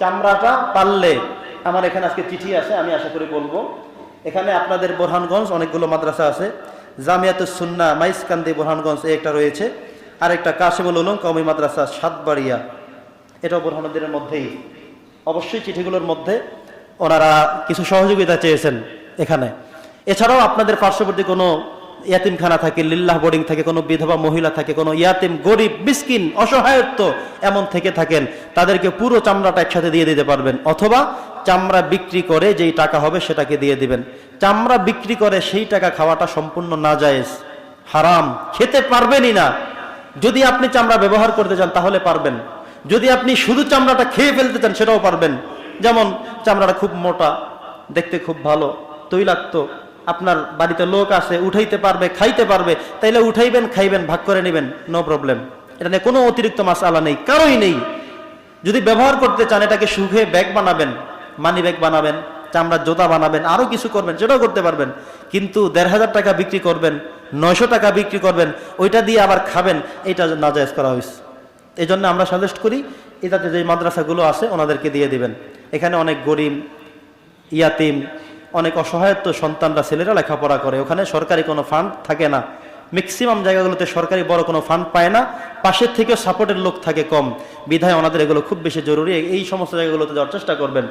চামড়াটা পারলে, আমার এখানে আজকে চিঠি আছে আমি আশা করি বলব। এখানে আপনাদের বোরহানগঞ্জ, অনেকগুলো মাদ্রাসা আছে। জামিয়াত সুন্না, মাইসকান্দি, বোরহানগঞ্জ একটা রয়েছে। আর একটা কাশিমুল উলুম কমি মাদ্রাসা, সাতবাড়িয়া। এটাও বোরহানুদ্দিনের মধ্যেই। অবশ্যই চিঠিগুলোর মধ্যে ওনারা কিছু সহযোগিতা চেয়েছেন এখানে। এছাড়াও আপনাদের পার্শ্ববর্তী কোনো ইয়াতিমখানা থাকে, লিল্লাহ বোর্ডিং থাকে, কোনো বিধবা মহিলা থাকে, কোনো ইয়াতিম, গরিব, মিসকিন, অসহায়ত্ব এমন থেকে থাকেন, তাদেরকে পুরো চামড়াটা একসাথে দিয়ে দিতে পারবেন। অথবা চামড়া বিক্রি করে যেই টাকা হবে সেটাকে দিয়ে দিবেন। চামড়া বিক্রি করে সেই টাকা খাওয়াটা সম্পূর্ণ নাজায়েজ, হারাম, খেতে পারবেনই না। যদি আপনি চামড়া ব্যবহার করতে চান তাহলে পারবেন। যদি আপনি শুধু চামড়াটা খেয়ে ফেলতে চান সেটাও পারবেন। যেমন চামড়াটা খুব মোটা, দেখতে খুব ভালো, তৈলাক্ত আপনার বাড়িতে লোক আছে উঠাইতে পারবে, খাইতে পারবে, তাইলে উঠাইবেন, খাইবেন, ভাগ করে নেবেন নো প্রবলেম এটা নিয়ে কোনো অতিরিক্ত মাছ আলা নেই, কারোই নেই। যদি ব্যবহার করতে চান, এটাকে সুখে ব্যাগ বানাবেন, মানি ব্যাগ বানাবেন চামড়ার জোতা বানাবেন আরও কিছু করবেন, সেটাও করতে পারবেন। কিন্তু দেড় হাজার টাকা বিক্রি করবেন, নয়শো টাকা বিক্রি করবেন, ওইটা দিয়ে আবার খাবেন এটা নাজায়জ করা হয়েছে এই জন্য আমরা সাজেস্ট করি, এটাতে যে মাদ্রাসাগুলো আছে, ওনাদেরকে দিয়ে দিবেন। এখানে অনেক গরিব, ইয়াতিম অনেক অসহায়ত্ব সন্তানরা, ছেলেরা লেখাপড়া করে। ওখানে সরকারি কোনো ফান্ড থাকে না। ম্যাক্সিমাম জায়গাগুলোতে সরকারি বড় কোনো ফান্ড পায় না। পাশের থেকেও সাপোর্টের লোক থাকে কম। বিধায় ওনাদের এগুলো খুব বেশি জরুরি। এই সমস্ত জায়গাগুলোতে যাওয়ার চেষ্টা করবেন।